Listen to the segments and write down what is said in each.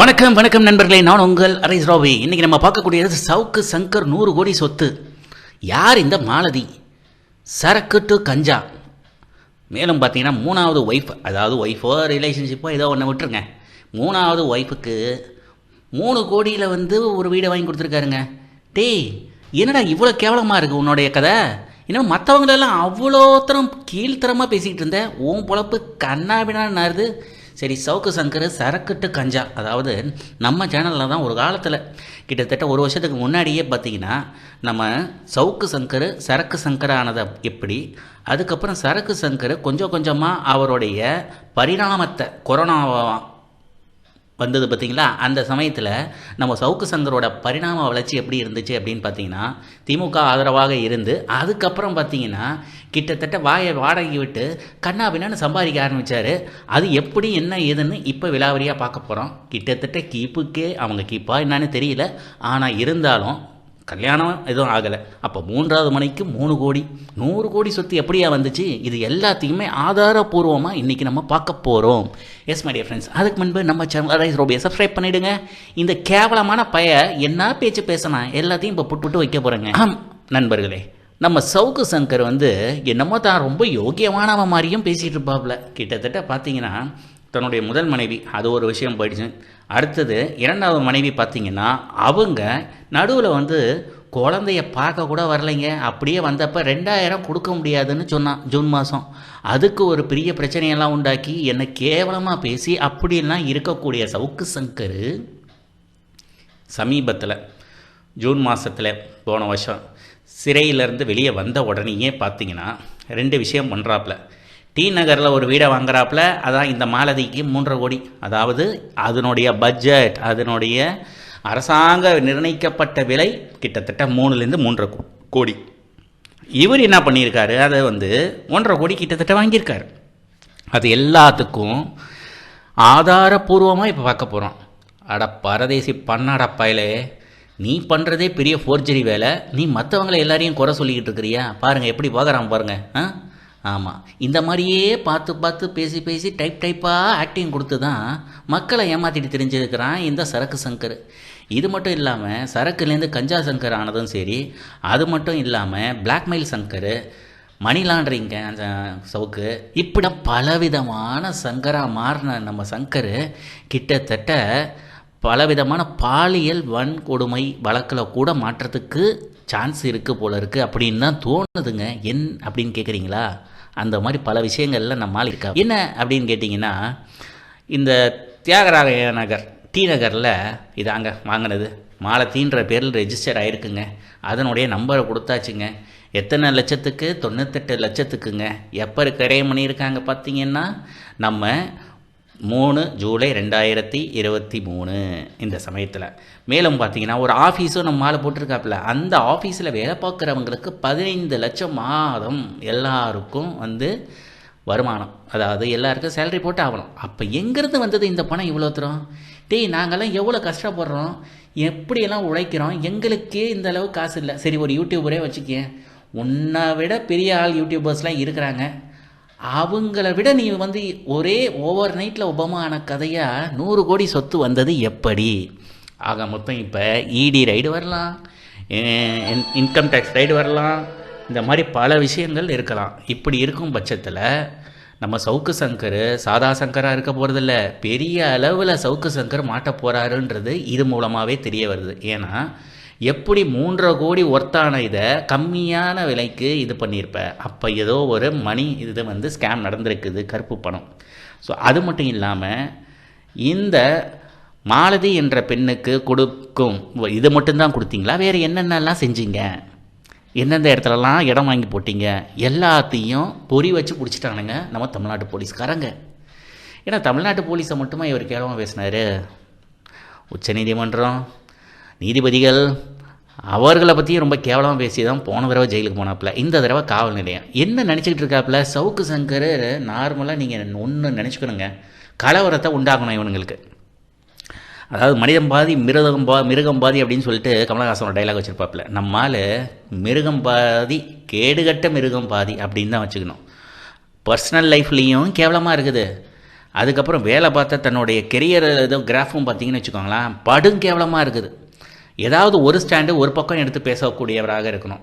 வணக்கம் வணக்கம் நண்பர்களே. நான் உங்கள் அரைஸ் ராவி இன்னைக்கு நம்ம பார்க்கக்கூடியது சவுக்கு சங்கர் நூறு கோடி சொத்து. யார் இந்த மாலதி? சரக்கு டு கஞ்சா. மேலும் பார்த்தீங்கன்னா மூணாவது ஒய்ஃப் அதாவது ஒய்ஃபோ ரிலேஷன்ஷிப்போ ஏதோ ஒன்று விட்டுருங்க. மூணாவது ஒய்ஃபுக்கு மூணு கோடியில் வந்து ஒரு வீடை வாங்கி கொடுத்துருக்காருங்க. டேய் என்னடா இவ்வளோ கேவலமாக இருக்குது உன்னுடைய கதை? இன்னும் மற்றவங்களெல்லாம் அவ்வளோத்தரம் கீழ்த்தரமாக பேசிக்கிட்டு இருந்தேன் உன் பொழப்பு கண்ணாபினான்னு சரி சவுக்கு சங்கர் சரக்குட்டு கஞ்சா. அதாவது நம்ம சேனலில் தான் ஒரு காலத்தில் கிட்டத்தட்ட ஒரு வருஷத்துக்கு முன்னாடியே பார்த்தீங்கன்னா நம்ம சவுக்கு சங்கர் சரக்கு சங்கர் ஆனதை எப்படி அதுக்கப்புறம் சரக்கு சங்கர் கொஞ்சம் கொஞ்சமாக அவருடைய பரிணாமத்தை கொரோனா வந்தது பார்த்தீங்களா? அந்த சமயத்தில் நம்ம சவுக்கு சங்கரோட பரிணாம வளர்ச்சி எப்படி இருந்துச்சு அப்படின்னு பார்த்தீங்கன்னா திமுக ஆதரவாக இருந்து அதுக்கப்புறம் பார்த்தீங்கன்னா கிட்டத்தட்ட வாயை வாடகை விட்டு கண்ணாபின்னு சம்பாதிக்க ஆரம்பித்தார் அது எப்படி என்ன ஏதுன்னு இப்போ விலாவரியாக பார்க்க போகிறோம் கிட்டத்தட்ட கீப்புக்கே அவங்க கீப்பா என்னன்னு தெரியல. ஆனால் இருந்தாலும் கல்யாணம் எதுவும் ஆகலை. அப்போ மூன்றாவது மணிக்கு மூணு கோடி நூறு கோடி சொத்து எப்படியா வந்துச்சு? இது எல்லாத்தையுமே ஆதாரபூர்வமாக இன்றைக்கி நம்ம பார்க்க போகிறோம் எஸ் மைடியர் ஃப்ரெண்ட்ஸ் அதுக்கு முன்பு நம்ம சேனல் ரைஸ் ரோபியை சப்ஸ்கிரைப் பண்ணிவிடுங்க இந்த கேவலமான பய என்ன பேச்சு பேசினா எல்லாத்தையும் இப்போ புட்டு புட்டு வைக்க போகிறேங்க ஆம் நண்பர்களே நம்ம சவுக்கு சங்கர் வந்து என்னமோ தான் ரொம்ப யோக்கியமானவன் மாதிரியும் பேசிகிட்டு இருப்பாப்புல கிட்டத்தட்ட பார்த்தீங்கன்னா தன்னுடைய முதல் மனைவி அது ஒரு விஷயம் போயிடுச்சு. அடுத்தது இரண்டாவது மனைவி பார்த்தீங்கன்னா அவங்க நடுவில் வந்து குழந்தைய பார்க்க கூட வரலைங்க. அப்படியே வந்தப்போ ரெண்டாயிரம் கொடுக்க முடியாதுன்னு சொன்னான் ஜூன் மாதம் அதுக்கு ஒரு பெரிய பிரச்சனையெல்லாம் உண்டாக்கி என்னை கேவலமாக பேசி அப்படிலாம் இருக்கக்கூடிய சவுக்கு சங்கர் சமீபத்தில் ஜூன் மாதத்தில் போன வருஷம் சிறையிலேருந்து வெளியே வந்த உடனேயே பார்த்தீங்கன்னா ரெண்டு விஷயம் பண்ணுறாப்புல டி நகரில் ஒரு வீடை வாங்குறாப்புல அதான் இந்த மாலதிக்கு மூன்றரை கோடி. அதாவது அதனுடைய பட்ஜெட் அதனுடைய அரசாங்க நிர்ணயிக்கப்பட்ட விலை கிட்டத்தட்ட மூணுலேருந்து மூன்றரை கோடி. இவர் என்ன பண்ணியிருக்காரு? அதை வந்து ஒன்றரை கோடி கிட்டத்தட்ட வாங்கியிருக்காரு. அது எல்லாத்துக்கும் ஆதாரபூர்வமாக இப்போ பார்க்க போகிறோம் அட பரதேசி பண்ணாடப்பாயிலே நீ பண்ணுறதே பெரிய ஃபோர்ஜரி வேலை. நீ மற்றவங்கள எல்லாரையும் குறை சொல்லிக்கிட்டு இருக்கிறியா? பாருங்கள் எப்படி பார்க்குறான் பாருங்கள் ஆ? ஆமாம் இந்த மாதிரியே பார்த்து பார்த்து பேசி பேசி டைப் டைப்பாக ஆக்டிங் கொடுத்து தான் மக்களை ஏமாற்றிட்டு தெரிஞ்சிருக்கிறான் இந்த சரக்கு சங்கர். இது மட்டும் இல்லாமல் சரக்குலேருந்து கஞ்சா சங்கர் ஆனதும் சரி அது மட்டும் இல்லாமல் பிளாக்மெயில் சங்கர் மணி லாண்ட்ரிங்க அந்த சவுக்கு இப்படி பலவிதமான சங்கராக மாறின நம்ம சங்கர் கிட்டத்தட்ட பலவிதமான பாலியல் வன்கொடுமை வழக்கில் கூட மாற்றத்துக்கு சான்ஸ் இருக்குது போல இருக்குது அப்படின்னு தான் தோணுதுங்க. என் அப்படின்னு கேட்குறீங்களா அந்த மாதிரி பல விஷயங்களில் நம்மால் இருக்கா? என்ன அப்படின்னு கேட்டிங்கன்னா இந்த தியாகராய நகர் டி நகரில் இதாங்க வாங்கினது. மாலத்தீன்ற பேரில் ரெஜிஸ்டர் ஆகிருக்குங்க அதனுடைய நம்பரை கொடுத்தாச்சுங்க. எத்தனை லட்சத்துக்கு? தொண்ணூத்தெட்டு லட்சத்துக்குங்க. எப்போ கரையம் பண்ணியிருக்காங்க பார்த்தீங்கன்னா நம்ம மூணு ஜூலை ரெண்டாயிரத்தி இருபத்தி மூணு இந்த சமயத்தில். மேலும் பார்த்தீங்கன்னா ஒரு ஆஃபீஸும் நம்ம மாலை போட்டிருக்காப்புல. அந்த ஆஃபீஸில் வேலை பார்க்குறவங்களுக்கு பதினைந்து லட்சம் மாதம் எல்லாருக்கும் வந்து வருமானம். அதாவது எல்லாருக்கும் சேலரி போட்டு ஆகணும். அப்போ எங்கேருந்து வந்தது இந்த பணம் இவ்வளோ தூரம்? டேய் நாங்கள்லாம் எவ்வளோ கஷ்டப்படுறோம்? எப்படியெல்லாம் உழைக்கிறோம்? எங்களுக்கே இந்த அளவு காசு இல்லை. சரி ஒரு யூடியூபரே வச்சுக்கேன். உன்னை விட பெரிய ஆள் யூடியூபர்ஸ்லாம் இருக்கிறாங்க. அவங்கள விட நீ வந்து ஒரே ஓவர் நைட்டில் உபமான கதையாக நூறு கோடி சொத்து வந்தது எப்படி? ஆக மொத்தம் இப்போ இடி ரைடு வரலாம் இன்கம் டேக்ஸ் ரைடு வரலாம் இந்த மாதிரி பல விஷயங்கள் இருக்கலாம். இப்படி இருக்கும் பட்சத்தில் நம்ம சவுக்கு சங்கர் சாதா சங்கராக இருக்க போகிறதில்ல பெரிய அளவில் சவுக்கு சங்கர் மாட்ட போகிறாருன்றது இது மூலமாகவே தெரிய வருது. ஏன்னா எப்படி மூன்றரை கோடி ஒர்த்தான இதை கம்மியான விலைக்கு இது பண்ணியிருப்ப அப்போ ஏதோ ஒரு மணி இது வந்து ஸ்கேம் நடந்திருக்குது கருப்பு பணம். ஸோ அது மட்டும் இல்லாமல் இந்த மாலதி என்ற பெண்ணுக்கு கொடுக்கும் இது மட்டும்தான் கொடுத்தீங்களா? வேறு என்னென்னலாம் செஞ்சீங்க? எந்தெந்த இடத்துலலாம் இடம் வாங்கி போட்டீங்க? எல்லாத்தையும் பொறி வச்சு பிடிச்சிட்டானுங்க நம்ம தமிழ்நாட்டு போலீஸ்காரங்க. ஏன்னா தமிழ்நாட்டு போலீஸை மட்டுமா இவர் கேவலமாக பேசினார்? உச்சநீதிமன்றம் நீதிபதிகள் அவர்களை பற்றியும் ரொம்ப கேவலமாக பேசி தான் போன தடவை ஜெயிலுக்கு போனாப்புல. இந்த தடவை காவல் நிலையம். என்ன நினச்சிக்கிட்டு இருக்காப்புல? சவுக்கு சங்கர் நார்மலாக நீங்கள் ஒன்று நினச்சிக்கணுங்க. கலவரத்தை உண்டாக்கணும் இவனுங்களுக்கு. அதாவது மனிதம் பாதி மிருகம் பா மிருகம் பாதி அப்படின்னு சொல்லிட்டு கமலஹாசனோட டைலாக் வச்சுருப்பாப்புல. நம்மால் மிருகம் பாதி கேடுகட்ட மிருகம் பாதி அப்படின்னு தான் வச்சுக்கணும். பர்சனல் லைஃப்லேயும் கேவலமாக இருக்குது. அதுக்கப்புறம் வேலை பார்த்தா தன்னுடைய கெரியர் ஏதோ கிராஃபும் பார்த்தீங்கன்னு வச்சுக்கோங்களேன் படும் கேவலமாக இருக்குது. ஏதாவது ஒரு ஸ்டாண்டு ஒரு பக்கம் எடுத்து பேசக்கூடியவராக இருக்கணும்.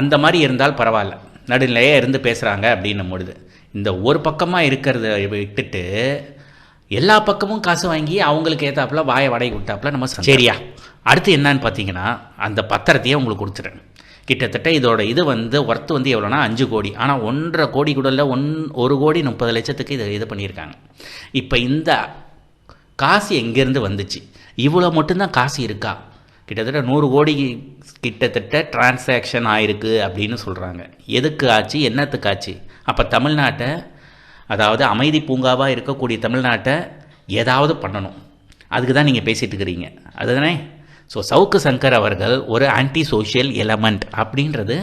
அந்த மாதிரி இருந்தால் பரவாயில்ல. நடுநிலையே இருந்து பேசுகிறாங்க அப்படின்னும் பொழுது இந்த ஒரு பக்கமாக இருக்கிறத விட்டுட்டு எல்லா பக்கமும் காசு வாங்கி அவங்களுக்கு ஏற்றாப்புல வாயை வடை விட்டாப்புல நம்ம சரியா. அடுத்து என்னன்னு பார்த்தீங்கன்னா அந்த பத்திரத்தையே உங்களுக்கு கொடுத்துறேன். கிட்டத்தட்ட இதோட இது வந்து ஒர்த்து வந்து எவ்வளோனா அஞ்சு கோடி. ஆனால் ஒன்றரை கோடி கூட இல்லை ஒன் ஒரு கோடி முப்பது லட்சத்துக்கு இதை இது பண்ணியிருக்காங்க. இப்போ இந்த காசு எங்கேருந்து வந்துச்சு? இவ்வளோ மட்டும்தான் காசு இருக்கா? கிட்டத்தட்ட நூறு கோடி கிட்டத்தட்ட டிரான்சாக்ஷன் ஆயிருக்கு அப்படின்னு சொல்கிறாங்க எதுக்கு ஆச்சு? என்னத்துக்கு ஆச்சு? அப்போ தமிழ்நாட்டை அதாவது அமைதி பூங்காவாக இருக்கக்கூடிய தமிழ்நாட்டை ஏதாவது பண்ணணும். அதுக்கு தான் நீங்கள் பேசிகிட்டு இருக்கிறீங்க. அதுதானே? ஸோ சவுக்கு சங்கர் அவர்கள் ஒரு ஆன்டி சோஷியல் எலமெண்ட் அப்படின்றது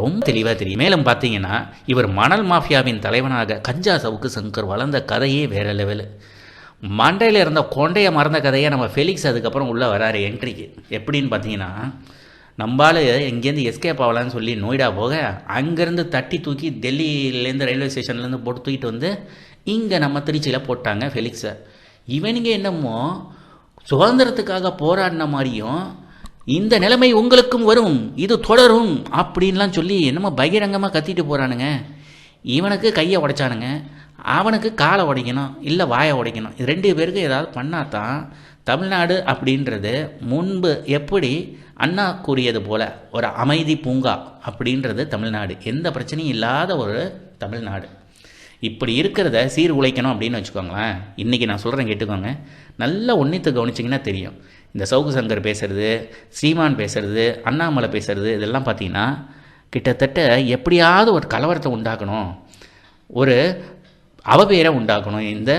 ரொம்ப தெளிவாக தெரியும். மேலும் பார்த்தீங்கன்னா இவர் மணல் மாஃபியாவின் தலைவனாக கஞ்சா சவுக்கு சங்கர் வளர்ந்த கதையே வேறு லெவலு மண்டையில் இருந்த கொண்டையை மறந்த கதையை நம்ம ஃபெலிக்ஸ் அதுக்கப்புறம் உள்ளே வராரு என்ட்ரிக்கு எப்படின்னு பார்த்தீங்கன்னா நம்மளால் இங்கேருந்து எஸ்கேப் ஆகலான்னு சொல்லி நொய்டா போக அங்கேருந்து தட்டி தூக்கி டெல்லியிலேருந்து ரயில்வே ஸ்டேஷன்லேருந்து போட்டு தூக்கிட்டு வந்து இங்கே நம்ம திருச்சியில் போட்டாங்க ஃபெலிக்ஸை இவனுங்க என்னமோ சுதந்திரத்துக்காக போராடின மாதிரியும் இந்த நிலைமை உங்களுக்கும் வரும் இது தொடரும் அப்படின்லாம் சொல்லி என்னமோ பகிரங்கமாக கத்திட்டு போகிறானுங்க இவனுக்கு கையை உடைச்சானுங்க. அவனுக்கு காலை உடைக்கணும் இல்லை வாயை உடைக்கணும். இது ரெண்டு பேருக்கு ஏதாவது பண்ணால் தான் தமிழ்நாடு அப்படின்றது முன்பு எப்படி அண்ணா கூறியது போல் ஒரு அமைதி பூங்கா அப்படின்றது தமிழ்நாடு. எந்த பிரச்சனையும் இல்லாத ஒரு தமிழ்நாடு. இப்படி இருக்கிறத சீர்குலைக்கணும் அப்படின்னு வச்சுக்கோங்களேன். இன்றைக்கி நான் சொல்கிறேன் கேட்டுக்கோங்க. நல்லா ஒன்றித்து கவனிச்சிங்கன்னா தெரியும். இந்த சவுக்கு சங்கர் பேசுகிறது ஸ்ரீமான் பேசுகிறது அண்ணாமலை பேசுகிறது இதெல்லாம் பார்த்தீங்கன்னா கிட்டத்தட்ட எப்படியாவது ஒரு கலவரத்தை உண்டாக்கணும். ஒரு அவபேரை உண்டாக்கணும் இந்த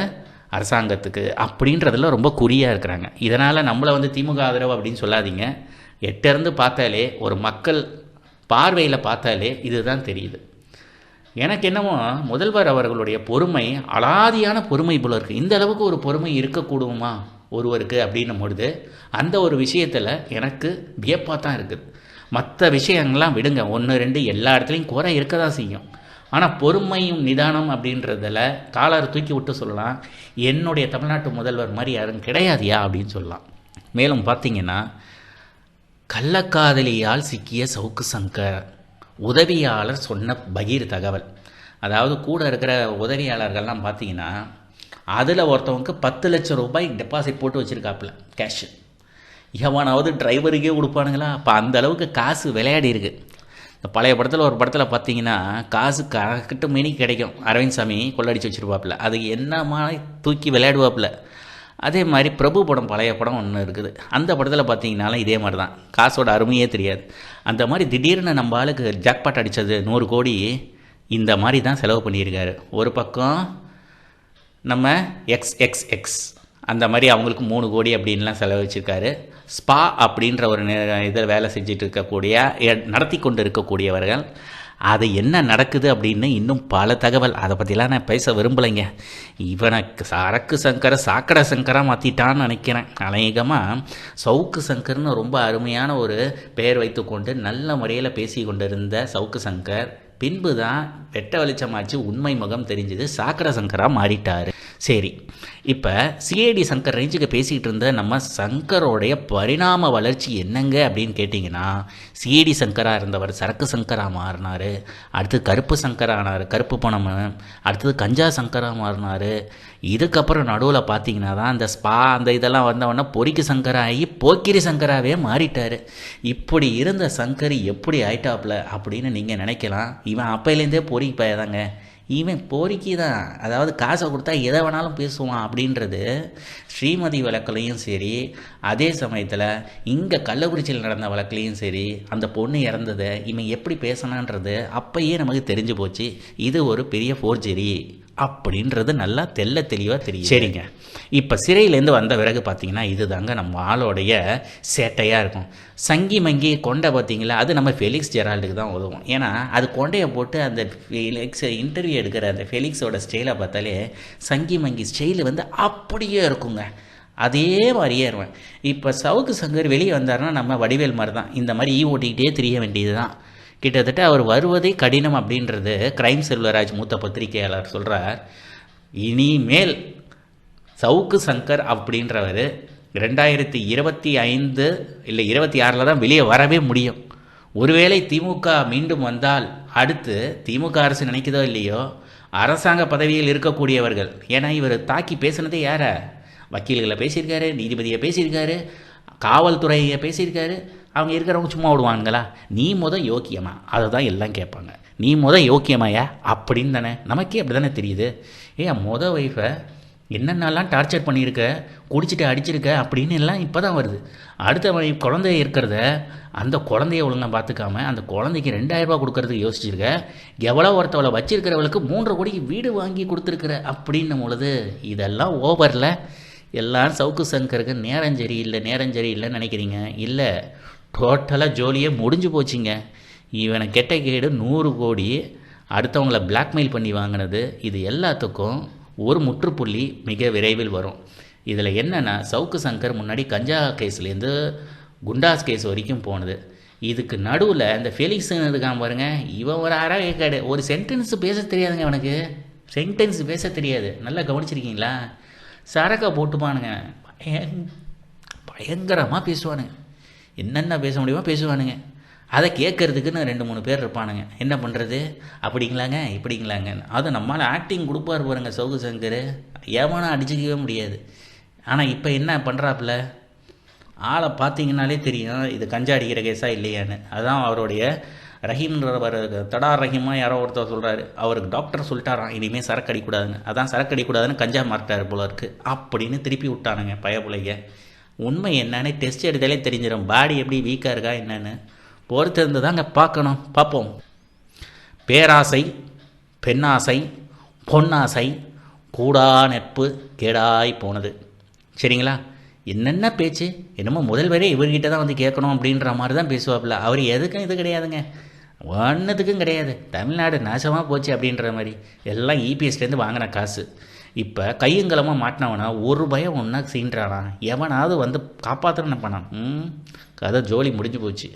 அரசாங்கத்துக்கு அப்படின்றதுல ரொம்ப குறியாக இருக்கிறாங்க. இதனால் நம்மளை வந்து திமுக ஆதரவு அப்படின்னு சொல்லாதீங்க. எட்டிருந்து பார்த்தாலே ஒரு மக்கள் பார்வையில் பார்த்தாலே இதுதான் தெரியுது. எனக்கு என்னமோ முதல்வர் அவர்களுடைய பொறுமை அலாதியான பொறுமை போல இருக்குது இந்த அளவுக்கு ஒரு பொறுமை இருக்கக்கூடுமா ஒருவருக்கு அப்படின்னும் பொழுது அந்த ஒரு விஷயத்தில் எனக்கு வியப்பாக தான் இருக்குது. மற்ற விஷயங்கள்லாம் விடுங்க. ஒன்று ரெண்டு எல்லா இடத்துலையும் குறை இருக்க தான் செய்யும். ஆனால் பொறுமையும் நிதானம் அப்படின்றதில் காலர் தூக்கி விட்டு சொல்லலாம். என்னுடைய தமிழ்நாட்டு முதல்வர் மாதிரி யாரும் கிடையாதியா அப்படின்னு சொல்லலாம். மேலும் பார்த்தீங்கன்னா கள்ளக்காதலியால் சிக்கிய சவுக்கு சங்கர் உதவியாளர் சொன்ன பகீர் தகவல். அதாவது கூட இருக்கிற உதவியாளர்கள்லாம் பார்த்தீங்கன்னா அதில் ஒருத்தவங்க பத்து லட்சம் ரூபாய் டெபாசிட் போட்டு வச்சுருக்காப்புல கேஷ் எவனாவது டிரைவருக்கே கொடுப்பானுங்களா? அப்போ அந்த அளவுக்கு காசு விளையாடி இருக்குது இந்த பழைய படத்தில் ஒரு படத்தில் பார்த்தீங்கன்னா காசு கரெக்டு மினி கிடைக்கும். அரவிந்த் சாமி கொள்ளடிச்சு வச்சுருப்பாப்புல. அது என்னமா தூக்கி விளையாடுவாப்புல. அதே மாதிரி பிரபு படம் பழைய படம் ஒன்று இருக்குது. அந்த படத்தில் பார்த்தீங்கனாலும் இதே மாதிரி தான் காசோட அருமையே தெரியாது. அந்த மாதிரி திடீர்னு நம்ம ஆளுக்கு ஜாக்பாட் அடித்தது நூறு கோடி இந்த மாதிரி தான் செலவு பண்ணியிருக்காரு. ஒரு பக்கம் நம்ம எக்ஸ் எக்ஸ் எக்ஸ் அந்த மாதிரி அவங்களுக்கு மூணு கோடி அப்படின்லாம் செலவழிச்சிருக்காரு. ஸ்பா அப்படின்ற ஒரு இதில் வேலை செஞ்சுட்டு இருக்கக்கூடிய நடத்தி கொண்டு இருக்கக்கூடியவர்கள் அது என்ன நடக்குது அப்படின்னு இன்னும் பல தகவல். அதை பற்றிலாம் நான் பேச விரும்பலைங்க. இவனை சரக்கு சங்கரை சாக்கடை சங்கராக மாற்றிட்டான்னு நினைக்கிறேன். அநேகமாக சவுக்கு சங்கர்னு ரொம்ப அருமையான ஒரு பெயர் வைத்துக்கொண்டு நல்ல முறையில் பேசி கொண்டிருந்த சவுக்கு சங்கர் பின்பு தான் வெட்ட வெளிச்சமாச்சு உண்மை முகம் தெரிஞ்சது சாக்கடை சங்கராக மாறிட்டார். சரி இப்போ சிஏடி சங்கர் ரேஞ்சுக்கு பேசிக்கிட்டு இருந்த நம்ம சங்கரோடைய பரிணாம வளர்ச்சி என்னங்க அப்படின்னு கேட்டிங்கன்னா சிஏடி சங்கராக இருந்தவர் சரக்கு சங்கராக மாறினார் அடுத்து கருப்பு சங்கரானார் கருப்பு பணம் அடுத்தது கஞ்சா சங்கராக மாறினார். இதுக்கப்புறம் நடுவில் பார்த்தீங்கன்னா தான் அந்த ஸ்பா அந்த இதெல்லாம் வந்தவொடனே பொறிக்கு சங்கராகி போக்கிரி சங்கராகவே மாறிட்டார். இப்படி இருந்த சங்கர் எப்படி ஆயிட்டாப்ல அப்படின்னு நீங்கள் நினைக்கலாம். இவன் அப்பையிலேருந்தே பொறிக்கு பயதாங்க இவன் போரிக்கி தான். அதாவது காசை கொடுத்தா எதை வேணாலும் பேசுவான் அப்படின்றது ஸ்ரீமதி வழக்குலையும் சரி அதே சமயத்தில் இங்கே கள்ளக்குறிச்சியில் நடந்த வழக்குலையும் சரி அந்த பொண்ணு இறந்ததை இவன் எப்படி பேசணான்றது அப்பயே நமக்கு தெரிஞ்சு போச்சு. இது ஒரு பெரிய ஃபோர்ஜெரி அப்படின்றது நல்லா தெள்ள தெளிவாக தெரியும் சரிங்க. இப்போ சிறையிலேருந்து வந்த பிறகு பார்த்தீங்கன்னா இதுதாங்க நம்ம ஆளோடைய சேட்டையாக இருக்கும். சங்கி மங்கி கொண்டை பார்த்தீங்களா அது நம்ம ஃபெலிக்ஸ் ஜெரால்டுக்கு தான் உதவும். ஏன்னா அது கொண்டையை போட்டு அந்த ஃபெலிக்ஸ் இன்டர்வியூ எடுக்கிற அந்த ஃபெலிக்ஸோட ஸ்டைலை பார்த்தாலே சங்கி மங்கி ஸ்டைல் வந்து அப்படியே இருக்குங்க. அதே மாதிரியே இருவேன் இப்போ சவுக்கு சங்கர் வெளியே வந்தாருன்னா நம்ம வடிவேல் மாதிரி தான் இந்த மாதிரி ஈ ஓட்டிக்கிட்டே தெரிய வேண்டியது தான் கிட்டத்தட்ட அவர் வருவதே கடினம் அப்படின்றது கிரைம் செல்வராஜ் மூத்த பத்திரிகையாளர் சொல்கிறார் இனிமேல் சவுக்கு சங்கர் அப்படின்றவர் ரெண்டாயிரத்தி இருபத்தி ஐந்து இல்லை இருபத்தி ஆறில் தான் வெளியே வரவே முடியும். ஒருவேளை திமுக மீண்டும் வந்தால் அடுத்து திமுக அரசு நினைக்குதோ இல்லையோ அரசாங்க பதவியில் இருக்கக்கூடியவர்கள். ஏன்னா இவர் தாக்கி பேசினதே யார? வக்கீல்களை பேசியிருக்காரு நீதிபதியை பேசியிருக்காரு காவல்துறையை பேசியிருக்காரு அவங்க இருக்கிறவங்க சும்மா விடுவானுங்களா? நீ முத யோக்கியமா? அதை தான் எல்லாம் கேட்பாங்க. நீ முத யோக்கியமாயா? அப்படின்னு தானே. நமக்கே அப்படி தானே தெரியுது ஏன் முத ஒய்ஃபை என்னென்னலாம் டார்ச்சர் பண்ணியிருக்க? குடிச்சிட்டு அடிச்சிருக்க? அப்படின்னு எல்லாம் இப்போ தான் வருது. அடுத்த வழி குழந்தை இருக்கிறத அந்த குழந்தைய ஒழுங்காக பார்த்துக்காம அந்த குழந்தைக்கு ரெண்டாயிரரூபா கொடுக்கறதுக்கு யோசிச்சிருக்க? எவ்வளோ ஒருத்தவளை வச்சிருக்கிறவளுக்கு மூன்றரை கோடிக்கு வீடு வாங்கி கொடுத்துருக்குற அப்படின்னும் பொழுது இதெல்லாம் ஓவரில் எல்லாம் சவுக்கு சங்கருக்கு நேரம் சரியில்லை நேரம் சரியில்லைன்னு நினைக்கிறீங்க? இல்லை. டோட்டலாக ஜோலியே முடிஞ்சு போச்சுங்க. இவனை கெட்ட கேடு நூறு கோடி அடுத்தவங்கள பிளாக்மெயில் பண்ணி வாங்கினது இது எல்லாத்துக்கும் ஒரு முற்றுப்புள்ளி மிக விரைவில் வரும். இதில் என்னென்னா சவுக்கு சங்கர் முன்னாடி கஞ்சா கேஸ்லேருந்து குண்டாஸ் கேஸ் வரைக்கும் போனது. இதுக்கு நடுவில் இந்த ஃபெலிக்ஸ் இருக்கான் பாருங்க இவன் ஒரு அறவேக்காடு. ஒரு சென்டென்ஸ் பேச தெரியாதுங்க அவனுக்கு சென்டென்ஸ் பேச தெரியாது. நல்லா கவனிச்சிருக்கீங்களா? சரக்கை போட்டுப்பானுங்க. பயங் பயங்கரமாக பேசுவானுங்க. என்னென்ன பேச முடியுமோ பேசுவானுங்க. அதை கேட்கறதுக்குன்னு ரெண்டு மூணு பேர் இருப்பானுங்க. என்ன பண்ணுறது அப்படிங்களாங்க இப்படிங்களாங்க. அது நம்மளால் ஆக்டிங் கொடுப்பாரு பாருங்க சவுகு சங்கர். ஏமானா அடிச்சுக்கவே முடியாது. ஆனால் இப்போ என்ன பண்ணுறாப்புல ஆளை பார்த்தீங்கன்னாலே தெரியும் இது கஞ்சா அடிக்கிற கேஸாக இல்லையான்னு. அதுதான் அவருடைய ரஹீம்ன்றவர் தடா ரஹீமாக யாரோ ஒருத்தர் சொல்கிறாரு அவருக்கு டாக்டர் சொல்லிட்டாராம் இனிமேல் சரக்கு அடிக்கூடாதுன்னு அதான் சரக்கு அடிக்கூடாதுன்னு கஞ்சா மாறிட்டார் போல இருக்குது அப்படின்னு திருப்பி விட்டானுங்க பயப்புலைய உண்மை என்னன்னு டெஸ்ட் எடுத்தாலே தெரிஞ்சிடும் பாடி எப்படி வீக்காக இருக்கா என்னன்னு. பொறுத்து இருந்து தாங்க பார்க்கணும். பார்ப்போம். பேராசை பெண்ணாசை பொன்னாசை கூடா நட்பு கேடாய் போனது. சரிங்களா? என்னென்ன பேச்சு? என்னமோ முதல்வரே இவர்கிட்ட தான் வந்து கேட்கணும் அப்படின்ற மாதிரி தான் பேசுவாப்புல. அவர் எதுக்கும் இது கிடையாதுங்க. ஒன்றுத்துக்கும் கிடையாது. தமிழ்நாடு நாசமாக போச்சு அப்படின்ற மாதிரி. எல்லாம் இபிஎஸ்லேருந்து வாங்கின காசு. இப்போ கையங்கலமாக மாட்டினவனா ஒரு பயம் ஒன்றா சீன்றானா? எவனாவது வந்து காப்பாற்றுறன்னு பண்ணான். ம் கதை ஜோலி முடிஞ்சு போச்சு.